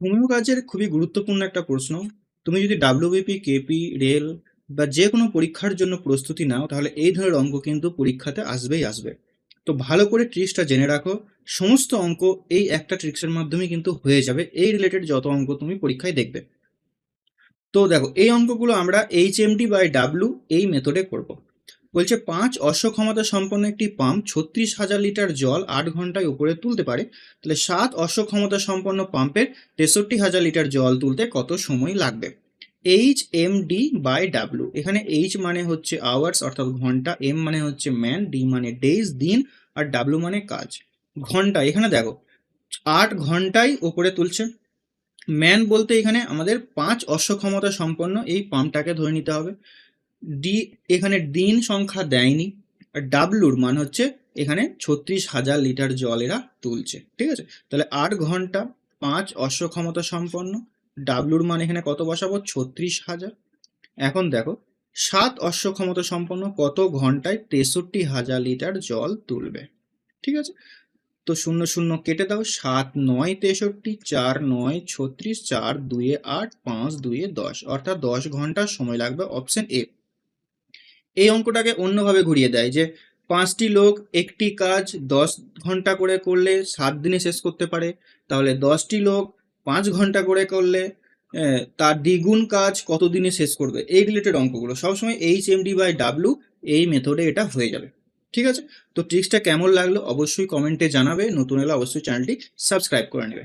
Homeo কাজের খুবই গুরুত্বপূর্ণ একটা প্রশ্ন। তুমি যদি ডাব্লিউবিপি কেপি রেল বা যে কোনো পরীক্ষার জন্য প্রস্তুতি নাও, তাহলে এই ধরনের অঙ্ক কিন্তু পরীক্ষাতে আসবেই আসবে। তো ভালো করে ট্রিক্সটা জেনে রাখো। সমস্ত অঙ্ক এই একটা ট্রিক্সের মাধ্যমে কিন্তু হয়ে যাবে। এই রিলেটেড যত অঙ্ক তুমি পরীক্ষায় দেখবে। তো দেখো, এই অঙ্কগুলো আমরা এইচ এমডি বাই ডাব্লু এই মেথডে করব। বলছে পাঁচ অশ্ব ক্ষমতা সম্পন্ন একটি পাম্প ছত্রিশ হাজার লিটার জল আট ঘন্টায় উপরে তুলতে পারে। তাহলে সাত অশ্ব ক্ষমতা সম্পন্ন পাম্পের তেষট্টি হাজার লিটার জল তুলতে কত সময় লাগবে? H M D by W এখানে এইচ মানে হচ্ছে আওয়ার্স অর্থাৎ ঘণ্টা এম মানে হচ্ছে ম্যান ডি মানে ডেজ দিন, আর ডাব্লু মানে কাজ। ঘণ্টা, এখানে দেখো, আট ঘন্টায় ওপরে তুলছে। ম্যান বলতে এখানে আমাদের পাঁচ অশ্ব ক্ষমতা সম্পন্ন এই পাম্পটাকে ধরে নিতে হবে। ডি এখানে দিন সংখ্যা দেয়নি, আর ডাব্লুর মান হচ্ছে এখানে ছত্রিশ হাজার লিটার জল এরা তুলছে, ঠিক আছে? তাহলে আট ঘণ্টা পাঁচ অশ্ব ক্ষমতা সম্পন্ন ডাব্লুর মান এখানে কত বসাবো? ছত্রিশ হাজার। এখন দেখো, সাত অশ্ব ক্ষমতা সম্পন্ন কত ঘন্টায় তেষট্টি হাজার লিটার জল তুলবে, ঠিক আছে? তো শূন্য শূন্য কেটে দাও, সাত নয় তেষট্টি, চার নয় ছত্রিশ, চার দুয়ে আট, পাঁচ দুয়ে দশ, অর্থাৎ দশ ঘণ্টা সময় লাগবে অপশন এ এই অঙ্কটাকে অন্যভাবে ঘুরিয়ে দেয় যে পাঁচটি লোক একটি কাজ দশ ঘণ্টা করে করলে সাত দিনে শেষ করতে পারে। তাহলে দশটি লোক পাঁচ ঘণ্টা করে করলে তার দ্বিগুণ কাজ কত দিনে শেষ করবে? এই রিলেটেড অঙ্কগুলো। সবসময় H M D by W এই মেথডে এটা হয়ে যাবে। ঠিক আছে? তো ট্রিক্সটা কেমন লাগল? অবশ্যই কমেন্টে জানাবে। নতুন এলে অবশ্যই চ্যানেলটি সাবস্ক্রাইব করে নেবে।